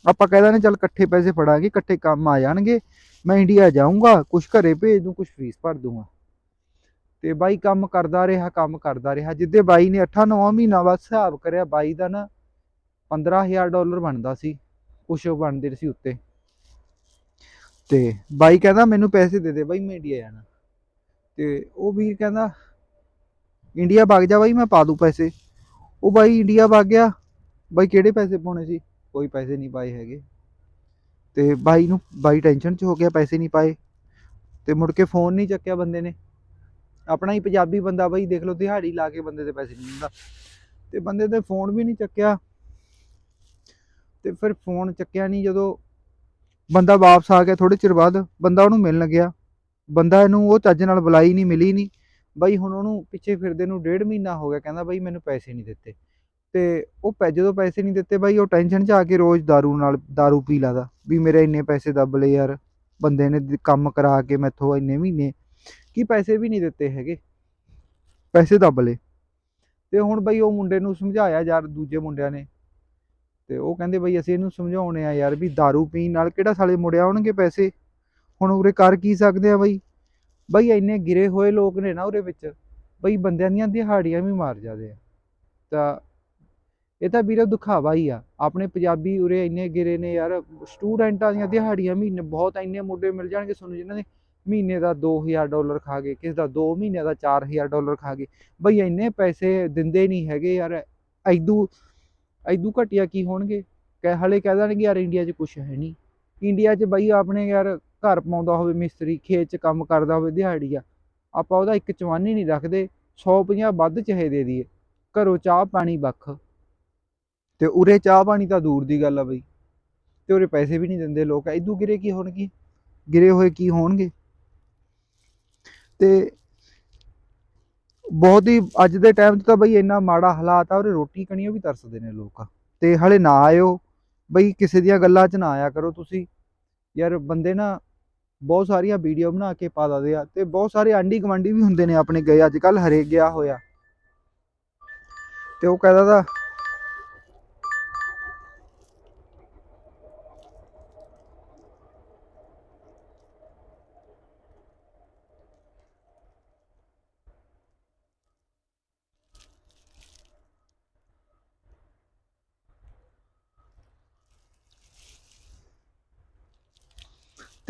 ਆਪਾਂ ਕਹਿ ਨੇ ਚੱਲ ਇਕੱਠੇ ਪੈਸੇ ਫੜਾਂਗੇ ਇਕੱਠੇ ਕੰਮ ਆ ਜਾਣਗੇ ਮੈਂ ਇੰਡੀਆ ਜਾਊਂਗਾ ਕੁਝ ਘਰੇ ਭੇਜ ਦੂੰ ਕੁਝ ਫੀਸ ਭਰ ਦੂੰਗਾ ਤੇ ਬਾਈ ਕੰਮ ਕਰਦਾ ਰਿਹਾ ਕੰਮ ਕਰਦਾ ਰਿਹਾ ਜਿੱਦੇ ਬਾਈ ਨੇ 8-9 ਮਹੀਨਾ ਬਾਅਦ ਹਿਸਾਬ ਕਰਿਆ ਬਾਈ ਦਾ ਨਾ 15000 ਡਾਲਰ ਬਣਦਾ ਸੀ ਕੁਛ ਬਣਦੇ ਸੀ ਉੱਤੇ। ਤੇ ਬਾਈ ਕਹਿੰਦਾ ਮੈਨੂੰ ਪੈਸੇ ਦੇ ਦੇ ਬਾਈ, ਮੈਂ ਇੰਡੀਆ ਜਾਣਾ। ਤੇ ਉਹ ਵੀਰ ਕਹਿੰਦਾ, ਇੰਡੀਆ ਵਗ ਜਾ ਬਾਈ, ਮੈਂ ਪਾ ਦੂੰ ਪੈਸੇ। ਉਹ ਬਾਈ ਇੰਡੀਆ ਵਗ ਗਿਆ। ਬਾਈ ਕਿਹੜੇ ਪੈਸੇ ਪਾਉਣੇ ਸੀ? ਕੋਈ ਪੈਸੇ ਨਹੀਂ ਪਾਏ ਹੈਗੇ। ਤੇ ਬਾਈ ਨੂੰ ਬਾਈ ਟੈਨਸ਼ਨ 'ਚ ਹੋ ਗਿਆ, ਪੈਸੇ ਨਹੀਂ ਪਾਏ। ਤੇ ਮੁੜ ਕੇ ਫੋਨ ਨਹੀਂ ਚੱਕਿਆ ਬੰਦੇ ਨੇ। ਆਪਣਾ ਹੀ ਪੰਜਾਬੀ ਬੰਦਾ ਬਾਈ, ਦੇਖ ਲਓ ਦਿਹਾੜੀ ਲਾ ਕੇ ਬੰਦੇ ਦੇ ਪੈਸੇ ਨਹੀਂ ਦਿੰਦਾ। ਤੇ ਬੰਦੇ ਦੇ ਫੋਨ ਵੀ ਨਹੀਂ ਚੱਕਿਆ। ਤੇ ਫਿਰ ਫੋਨ ਚੱਕਿਆ ਨਹੀਂ ਜਦੋਂ ਬੰਦਾ ਵਾਪਸ ਆ ਗਿਆ ਥੋੜੇ ਚਿਰ ਬਾਅਦ ਬੰਦਾ ਉਹਨੂੰ ਮਿਲਣ ਗਿਆ ਬੰਦਾ ਇਹਨੂੰ ਉਹ ਚੱਜ ਨਾਲ ਬੁਲਾਈ ਨਹੀਂ ਮਿਲੀ ਨਹੀਂ ਬਾਈ ਹੁਣ ਉਹਨੂੰ ਪਿੱਛੇ ਫਿਰਦੇ ਨੂੰ ਡੇਢ ਮਹੀਨਾ ਹੋ ਗਿਆ ਕਹਿੰਦਾ ਬਾਈ ਮੈਨੂੰ ਪੈਸੇ ਨਹੀਂ ਦਿੱਤੇ ਤੇ ਉਹ ਪੈ ਜਦੋਂ ਪੈਸੇ ਨਹੀਂ ਦਿੱਤੇ ਬਾਈ ਉਹ ਟੈਨਸ਼ਨ 'ਚ ਆ ਕੇ ਰੋਜ਼ दारू ਨਾਲ दारू ਪੀ ਲਾਦਾ ਵੀ ਮੇਰੇ ਇੰਨੇ ਪੈਸੇ ਦੱਬ ਲਏ ਯਾਰ ਬੰਦੇ ਨੇ ਦ- ਕੰਮ ਕਰਾ ਕੇ ਮੈਥੋਂ ਇੰਨੇ ਮਹੀਨੇ ਕੀ ਪੈਸੇ ਵੀ ਨਹੀਂ ਦਿੱਤੇ ਹੈਗੇ ਪੈਸੇ ਦੱਬ ਲਏ ਤੇ ਹੁਣ ਬਈ ਉਹ ਮੁੰਡੇ ਨੂੰ ਸਮਝਾਇਆ ਯਾਰ ਦੂਜੇ ਮੁੰਡਿਆਂ ਨੇ ਤੇ ਉਹ ਕਹਿੰਦੇ ਬਈ ਅਸੀਂ ਇਹਨੂੰ ਸਮਝਾਉਣੇ ਆ ਯਾਰ ਵੀ दारू ਪੀਣ ਨਾਲ ਕਿਹੜਾ ਸਾਲੇ ਮੁੜਿਆ ਆਉਣਗੇ ਪੈਸੇ? ਹੁਣ ਉਰੇ ਕਰ ਕੀ ਸਕਦੇ ਆ ਬਈ? ਬਈ ਇੰਨੇ ਗਿਰੇ ਹੋਏ ਲੋਕ ਨੇ ਨਾ ਉਰੇ ਵਿੱਚ, ਬਈ ਬੰਦਿਆਂ ਦੀਆਂ ਦਿਹਾੜੀਆਂ ਵੀ ਮਾਰ ਜਾਂਦੇ ਆ। ਤਾਂ ਇਹ ਤਾਂ ਵੀਰੇ ਦਿਖਾਵਾ ਹੀ ਆ। ਆਪਣੇ ਪੰਜਾਬੀ ਉਰੇ ਇੰਨੇ ਗਿਰੇ ਨੇ ਯਾਰ, ਸਟੂਡੈਂਟਾਂ ਦੀਆਂ ਦਿਹਾੜੀਆਂ ਮਹੀਨੇ, ਬਹੁਤ ਇੰਨੇ ਮੁੰਡੇ ਮਿਲ ਜਾਣਗੇ ਤੁਹਾਨੂੰ ਜਿਨ੍ਹਾਂ ਨੇ ਮਹੀਨੇ ਦਾ 2000 ਡਾਲਰ ਖਾ ਗਏ, ਕਿਸੇ ਦਾ 2 ਮਹੀਨੇ ਦਾ 4000 ਡਾਲਰ ਖਾ ਗਏ। ਬਈ ਇੰਨੇ ਪੈਸੇ ਦਿੰਦੇ ਨਹੀਂ ਹੈਗੇ ਯਾਰ, ਐਦੂ ਐਦੂ ਘਟਿਆ ਕੀ ਹੋਣਗੇ? ਕਹਿ, ਹਲੇ ਕਹਿ ਦੇਣਗੇ, ਯਾਰ ਇੰਡੀਆ 'ਚ ਕੁਛ ਹੈ ਨਹੀਂ। ਇੰਡੀਆ 'ਚ ਬਈ ਆਪਣੇ ਯਾਰ ਘਰ ਪਾਉਂਦਾ ਹੋਵੇ ਮਿਸਤਰੀ, ਖੇਤ 'ਚ ਕੰਮ ਕਰਦਾ ਹੋਵੇ ਦਿਹਾੜੀਆ, ਆਪਾਂ ਉਹਦਾ ਇੱਕ ਚਵਾਨੀ ਨਹੀਂ ਰੱਖਦੇ 150 ਵੱਧ ਚਾਹੇ ਦੇ ਦਈਏ। ਘਰੋਂ ਚਾਹ ਪਾਣੀ ਵੱਖ। ਤੇ ਉਰੇ ਚਾਹ ਪਾਣੀ ਤਾਂ ਦੂਰ ਦੀ ਗੱਲ ਆ ਬਈ। ਤੇ ਉਰੇ ਪੈਸੇ ਵੀ ਨਹੀਂ ਦਿੰਦੇ ਲੋਕ। ਐਦੂ ਗਿਰੇ ਕੀ ਹੋਣਗੇ? ਗਿਰੇ ਹੋਏ ਕੀ ਹੋਣਗੇ? ਤੇ ਬਹੁਤ ਹੀ, ਅੱਜ ਦੇ ਟਾਈਮ 'ਚ ਤਾਂ ਬਈ ਇੰਨਾ ਮਾੜਾ ਹਾਲਾਤ ਆ ਔਰ ਰੋਟੀ ਕਣੀਓ ਵੀ ਤਰਸਦੇ ਨੇ ਲੋਕ। ਤੇ ਹਲੇ ਨਾ ਆਇਓ। ਬਈ ਕਿਸੇ ਦੀਆਂ ਗੱਲਾਂ 'ਚ ਨਾ ਆਇਆ ਕਰੋ ਤੁਸੀਂ। ਯਾਰ ਬੰਦੇ ਨਾ ਬਹੁਤ ਸਾਰੀਆਂ ਵੀਡੀਓ ਬਣਾ ਕੇ ਪਾ ਦਿੰਦੇ ਆ ਤੇ ਬਹੁਤ ਸਾਰੇ ਆਂਢੀ ਗਵਾਂਢੀ ਵੀ ਹੁੰਦੇ ਨੇ ਆਪਣੇ ਗਏ, ਅੱਜ ਕੱਲ ਹਰੇਕ ਗਿਆ ਹੋਇਆ। ਤੇ ਉਹ ਕਹਿੰਦਾ ਤਾਂ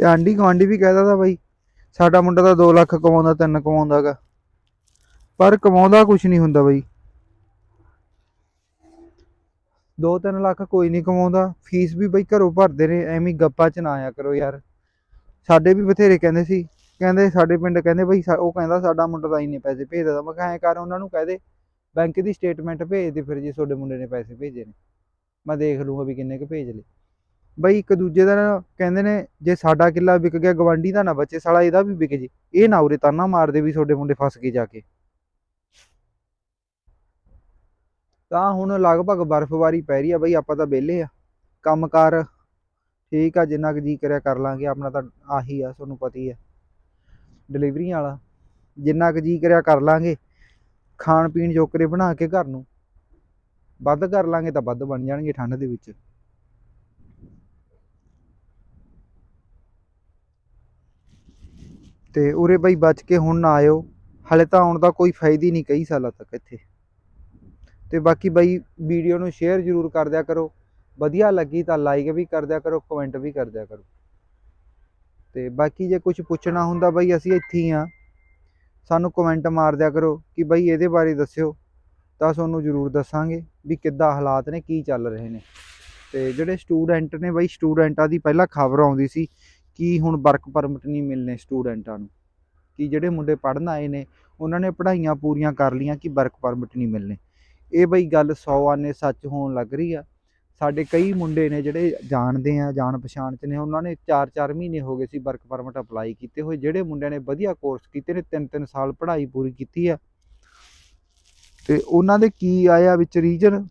ਤੇ ਆਂਢੀ ਗੁਆਂਢੀ ਵੀ ਕਹਿਦਾ ਤਾਂ ਬਾਈ, ਸਾਡਾ ਮੁੰਡਾ ਤਾਂ 2 ਲੱਖ ਕਮਾਉਂਦਾ 3 ਕਮਾਉਂਦਾਗਾ। ਪਰ ਕਮਾਉਂਦਾ ਕੁਝ ਨਹੀਂ ਹੁੰਦਾ ਬਾਈ। 2-3 ਲੱਖ ਕੋਈ ਨਹੀਂ ਕਮਾਉਂਦਾ, ਫੀਸ ਵੀ ਬਈ ਘਰੋਂ ਭਰਦੇ ਨੇ, ਐਵੇਂ ਗੱਪਾਂ ਚ ਨਾ ਆਇਆ ਕਰੋ ਯਾਰ। ਸਾਡੇ ਵੀ ਬਥੇਰੇ ਕਹਿੰਦੇ ਸੀ, ਕਹਿੰਦੇ ਸਾਡੇ ਪਿੰਡ ਕਹਿੰਦੇ ਬਈ ਉਹ ਕਹਿੰਦਾ ਸਾਡਾ ਮੁੰਡਾ ਤਾਂ ਇੰਨੇ ਪੈਸੇ ਭੇਜਦਾ ਤਾ। ਮੈਂ ਕਿਹਾ, ਐਂ ਕਰ, ਉਹਨਾਂ ਨੂੰ ਕਹਿ ਦੇ, ਬੈਂਕ ਦੀ ਸਟੇਟਮੈਂਟ ਭੇਜ ਦੇ ਫਿਰ ਜੇ ਤੁਹਾਡੇ ਮੁੰਡੇ ਨੇ ਪੈਸੇ ਭੇਜੇ ਨੇ। ਮੈਂ ਦੇਖ ਲੂੰਗਾ ਵੀ ਕਿੰਨੇ ਕੁ ਭੇਜ ਲਏ। ਬਈ ਇੱਕ ਦੂਜੇ ਦਾ ਨਾ ਕਹਿੰਦੇ ਨੇ, ਜੇ ਸਾਡਾ ਕਿੱਲਾ ਵਿਕ ਗਿਆ ਗਵਾਂਢੀ ਦਾ ਨਾ ਬਚੇ, ਸਾਲਾ ਇਹਦਾ ਵੀ ਵਿਕ ਜੇ। ਇਹ ਨਾ ਉਰੇ ਤਾਨਾ ਮਾਰਦੇ ਵੀ ਤੁਹਾਡੇ ਮੁੰਡੇ ਫਸ ਕੇ ਜਾ ਕੇ। ਤਾਂ ਹੁਣ ਲਗਭਗ ਬਰਫ਼ਬਾਰੀ ਪੈ ਰਹੀ ਆ ਬਈ, ਆਪਾਂ ਤਾਂ ਵਿਹਲੇ ਆ। ਕੰਮਕਾਰ ਠੀਕ ਆ, ਜਿੰਨਾ ਕੁ ਜੀ ਕਰਿਆ ਕਰ ਲਾਂਗੇ, ਆਪਣਾ ਤਾਂ ਆਹੀ ਆ, ਤੁਹਾਨੂੰ ਪਤਾ ਹੀ ਆ। ਡਿਲੀਵਰੀ ਵਾਲਾ, ਜਿੰਨਾ ਕੁ ਜੀ ਕਰਿਆ ਕਰ ਲਾਂਗੇ ਖਾਣ ਪੀਣ ਜੋਕਰੇ ਬਣਾ ਕੇ ਘਰ ਨੂੰ। ਵੱਧ ਕਰ ਲਾਂਗੇ ਤਾਂ ਵੱਧ ਬਣ ਜਾਣਗੇ ਠੰਡ ਦੇ ਵਿੱਚ। ਤੇ ਉਰੇ ਬਈ ਬਚ ਕੇ ਹੁਣ ਨਾ ਆਇਓ। ਹਲੇ ਤਾਂ ਆਉਣ ਦਾ ਕੋਈ ਫਾਇਦਾ ਹੀ ਨਹੀਂ ਕਈ ਸਾਲਾਂ ਤੱਕ ਇੱਥੇ। ਤੇ ਬਾਕੀ ਬਈ ਵੀਡੀਓ ਨੂੰ ਸ਼ੇਅਰ ਜ਼ਰੂਰ ਕਰ ਦਿਆ ਕਰੋ। ਵਧੀਆ ਲੱਗੀ ਤਾਂ ਲਾਈਕ ਵੀ ਕਰ ਦਿਆ ਕਰੋ ਕਮੈਂਟ ਵੀ ਕਰ ਦਿਆ ਕਰੋ। ਤੇ ਬਾਕੀ ਜੇ ਕੁਝ ਪੁੱਛਣਾ ਹੁੰਦਾ ਬਈ ਅਸੀਂ ਇੱਥੇ ਹੀ ਆ ਸਾਨੂੰ ਕਮੈਂਟ ਮਾਰ ਦਿਆ ਕਰੋ ਕਿ ਬਈ ਇਹਦੇ ਬਾਰੇ ਦੱਸਿਓ। ਤਾਂ ਤੁਹਾਨੂੰ ਜ਼ਰੂਰ ਦੱਸਾਂਗੇ ਵੀ ਕਿੱਦਾਂ ਹਾਲਾਤ ਨੇ, ਕੀ ਚੱਲ ਰਹੇ ਨੇ। ਤੇ ਜਿਹੜੇ ਸਟੂਡੈਂਟ ਨੇ ਬਈ ਸਟੂਡੈਂਟਾਂ ਦੀ ਪਹਿਲਾਂ ਖਬਰ ਆਉਂਦੀ ਸੀ ਕੀ ਹੁਣ ਵਰਕ ਪਰਮਿਟ ਨਹੀਂ ਮਿਲਨੇ ਸਟੂਡੈਂਟਾਂ ਨੂੰ? ਕਿ ਜਿਹੜੇ ਮੁੰਡੇ ਪੜ੍ਹਨ ਆਏ ਨੇ, ਉਹਨਾਂ ਨੇ ਪੜ੍ਹਾਈਆਂ ਪੂਰੀਆਂ ਕਰ ਲੀਆਂ ਕਿ ਵਰਕ ਪਰਮਿਟ ਨਹੀਂ ਮਿਲਨੇ ਇਹ ਬਈ ਗੱਲ 100 ਆਨੇ ਸੱਚ ਹੋਣ ਲੱਗ ਰਹੀ ਆ। ਸਾਡੇ ਕਈ ਮੁੰਡੇ ਨੇ ਜਿਹੜੇ ਜਾਣਦੇ ਆ, ਜਾਣ ਪਛਾਣ ਚ ਨੇ, ਉਹਨਾਂ ਨੇ 4-4 ਮਹੀਨੇ ਹੋ ਗਏ ਸੀ ਵਰਕ ਪਰਮਿਟ ਅਪਲਾਈ ਕੀਤੇ ਹੋਏ। ਜਿਹੜੇ ਮੁੰਡਿਆਂ ਨੇ ਵਧੀਆ ਕੋਰਸ ਕੀਤੇ ਨੇ 3-3 ਸਾਲ ਪੜ੍ਹਾਈ ਪੂਰੀ ਕੀਤੀ ਆ। ਤੇ ਉਹਨਾਂ ਦੇ ਕੀ ਆਇਆ ਵਿੱਚ ਰੀਜਨ?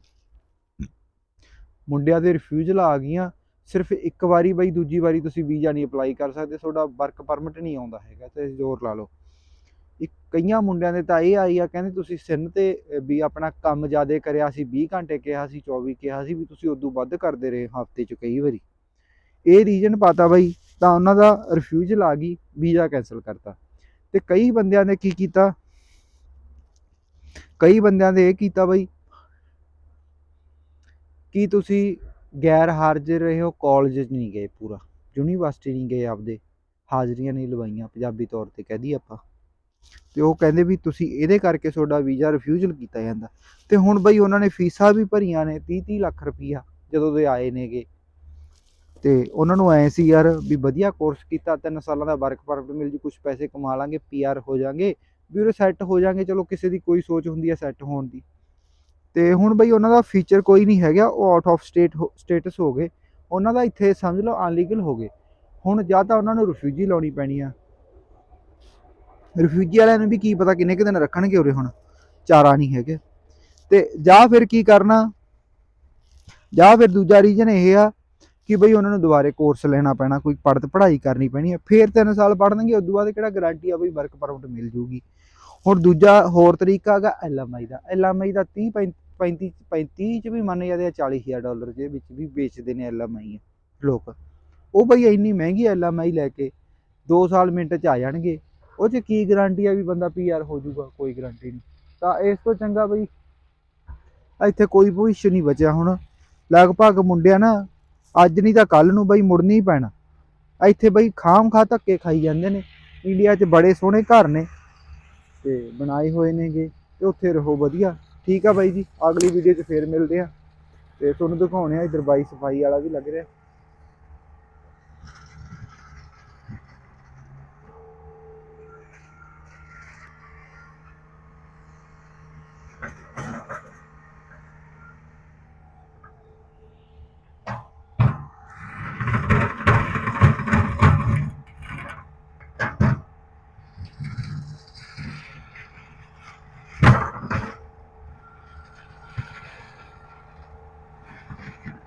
ਮੁੰਡਿਆਂ ਦੇ ਰਿਫਿਊਜ਼ਲ ਆ ਗਈਆਂ। ਸਿਰਫ ਇੱਕ ਵਾਰੀ ਬਈ, ਦੂਜੀ ਵਾਰੀ ਤੁਸੀਂ ਵੀਜ਼ਾ ਨਹੀਂ ਅਪਲਾਈ ਕਰ ਸਕਦੇ, ਤੁਹਾਡਾ ਵਰਕ ਪਰਮਿਟ ਨਹੀਂ ਆਉਂਦਾ ਹੈਗਾ, ਤੇ ਜ਼ੋਰ ਲਾ ਲਓ। ਇੱਕ, ਕਈਆਂ ਮੁੰਡਿਆਂ ਦੇ ਤਾਂ ਇਹ ਆਈ ਆ, ਕਹਿੰਦੇ ਤੁਸੀਂ ਸਿਨ ਤੇ ਵੀ ਆਪਣਾ ਕੰਮ ਜ਼ਿਆਦਾ ਕਰਿਆ ਸੀ 20 ਘੰਟੇ ਕਿਹਾ ਸੀ 24 ਕਿਹਾ ਸੀ, ਵੀ ਤੁਸੀਂ ਉਦੋਂ ਵੱਧ ਕਰਦੇ ਰਹੇ ਹਫ਼ਤੇ 'ਚ ਕਈ ਵਾਰੀ। ਇਹ ਰੀਜਨ ਪਤਾ ਬਈ, ਤਾਂ ਉਹਨਾਂ ਦਾ ਰਿਫਿਊਜ਼ਲ ਆ ਗਈ, ਵੀਜ਼ਾ ਕੈਨਸਲ ਕਰਤਾ। ਤੇ ਕਈ ਬੰਦਿਆਂ ਨੇ ਕੀ ਕੀਤਾ? ਕਈ ਬੰਦਿਆਂ ਨੇ ਇਹ ਕੀਤਾ ਬਈ, ਕੀ ਤੁਸੀਂ ਗੈਰ ਹਾਜ਼ਰ ਰਹੇ ਹੋ ਕਾਲਜ ਨਹੀਂ ਗਏ ਪੂਰਾ, ਯੂਨੀਵਰਸਿਟੀ ਨਹੀਂ ਗਏ ਆਪਦੇ, ਹਾਜ਼ਰੀਆਂ ਨਹੀਂ ਲਵਾਈਆਂ ਪੰਜਾਬੀ ਤੌਰ ਤੇ ਕਹਿ ਦਈਏ ਆਪਾਂ। ਤੇ ਉਹ ਕਹਿੰਦੇ ਵੀ ਤੁਸੀਂ ਇਹਦੇ ਕਰਕੇ ਤੁਹਾਡਾ ਵੀਜ਼ਾ ਰਿਫਿਊਜ਼ਲ ਕੀਤਾ ਜਾਂਦਾ। ਤੇ ਹੁਣ ਬਈ ਉਹਨਾਂ ਨੇ ਫੀਸਾਂ ਵੀ ਭਰੀਆਂ ਨੇ 30 30 ਲੱਖ ਰੁਪਈਆ ਜਦੋਂ ਦੇ ਆਏ ਨੇਗੇ। ਤੇ ਉਹਨਾਂ ਨੂੰ ਐ ਸੀ ਯਾਰ ਵੀ ਵਧੀਆ ਕੋਰਸ ਕੀਤਾ, ਤਿੰਨ ਸਾਲਾਂ ਦਾ ਵਰਕ ਪਰਮਿਟ ਮਿਲ ਜੂ ਕੁਝ ਪੈਸੇ ਕਮਾ ਲਾਂਗੇ ਪੀਆਰ ਹੋ ਜਾਾਂਗੇ, ਵੀ ਉਹ ਸੈੱਟ ਹੋ ਜਾਾਂਗੇ, ਚਲੋ ਕਿਸੇ ਦੀ ਕੋਈ ਸੋਚ ਹੁੰਦੀ ਹੈ ਸੈੱਟ ਹੋਣ ਦੀ। ਤੇ ਹੁਣ ਬਈ ਉਹਨਾਂ ਦਾ ਫੀਚਰ ਕੋਈ ਨਹੀਂ ਹੈਗਾ, ਉਹ ਆਊਟ ਆਫ ਸਟੇਟ ਸਟੇਟਸ ਹੋ ਗਏ। ਉਹਨਾਂ ਦਾ ਇੱਥੇ ਸਮਝ ਲਓ ਅਨਲੀਗਲ ਹੋ ਗਏ। ਹੁਣ ਜਾਂ ਤਾਂ ਉਹਨਾਂ ਨੂੰ ਰਿਫਿਊਜੀ ਲਾਉਣੀ ਪੈਣੀ ਆ। ਰਿਫਿਊਜੀ ਵਾਲਿਆਂ ਨੂੰ ਵੀ ਕੀ ਪਤਾ ਕਿੰਨੇ ਕੁ ਦਿਨ ਰੱਖਣਗੇ ਉਰੇ ਹੁਣ, ਚਾਰਾ ਨਹੀਂ ਹੈਗੇ। ਤੇ ਜਾਂ ਫਿਰ ਕੀ ਕਰਨਾ? ਜਾਂ ਫਿਰ ਦੂਜਾ ਰੀਜਨ ਇਹ ਆ ਕਿ ਬਈ ਉਹਨਾਂ ਨੂੰ ਦੁਬਾਰੇ ਕੋਰਸ ਲੈਣਾ ਪੈਣਾ, ਕੋਈ ਪੜ੍ਹ ਪੜ੍ਹਾਈ ਕਰਨੀ ਪੈਣੀ ਹੈ ਫਿਰ 3 ਸਾਲ ਪੜ੍ਹਨਗੇ ਉਸ ਤੋਂ ਬਾਅਦ ਕਿਹੜਾ ਗਾਰੰਟੀ ਆ ਬਈ ਵਰਕ ਪਰਮਿਟ ਮਿਲ ਜੂਗੀ। ਹੁਣ ਦੂਜਾ ਹੋਰ ਤਰੀਕਾ ਹੈਗਾ ਐਲਐਮਆਈ ਦਾ। ਐਲਐਮਆਈ ਦਾ 30 35 35 ਚ ਵੀ ਮੰਨ ਜਾਂਦੇ ਆ 40000 ਡਾਲਰ ਦੇ ਵਿੱਚ ਵੀ ਵੇਚਦੇ ਨੇ ਐਲਐਮਆਈ ਲੋਕ। ਉਹ ਬਈ ਇੰਨੀ ਮਹਿੰਗੀ ਐਲਐਮਆਈ ਲੈ ਕੇ 2 ਸਾਲ ਮਿੰਟ ਚ ਆ ਜਾਣਗੇ। ਉਹ ਚ ਕੀ ਗਾਰੰਟੀ ਆ ਵੀ ਬੰਦਾ ਪੀਆਰ ਹੋ ਜਾਊਗਾ? ਕੋਈ ਗਾਰੰਟੀ ਨਹੀਂ। ਤਾਂ ਇਸ ਤੋਂ ਚੰਗਾ ਬਈ ਇੱਥੇ ਕੋਈ ਭਵਿੱਖ ਨਹੀਂ ਬਚਿਆ ਹੁਣ। ਲਗਭਗ ਮੁੰਡਿਆਂ ਨਾ ਅੱਜ ਨਹੀਂ ਤਾਂ ਕੱਲ ਨੂੰ ਬਈ ਮੁੜਨੀ ਹੀ ਪੈਣਾ। ਇੱਥੇ ਬਈ ਖਾਮ ਖਾ ਧੱਕੇ ਖਾਈ ਜਾਂਦੇ ਨੇ। ਇੰਡੀਆ 'ਚ ਬੜੇ ਸੋਹਣੇ ਘਰ ਨੇ। ਤੇ ਬਣਾਏ ਹੋਏ ਨੇਗੇ ਤੇ ਉੱਥੇ ਰਹੋ ਵਧੀਆ। ਠੀਕ ਆ ਬਾਈ ਜੀ, ਅਗਲੀ ਵੀਡੀਓ 'ਚ ਫੇਰ ਮਿਲਦੇ ਆ। ਤੇ ਤੁਹਾਨੂੰ ਦਿਖਾਉਣੇ ਆ ਇਧਰ ਬਾਈ ਸਫ਼ਾਈ ਵਾਲਾ ਵੀ ਲੱਗ ਰਿਹਾ।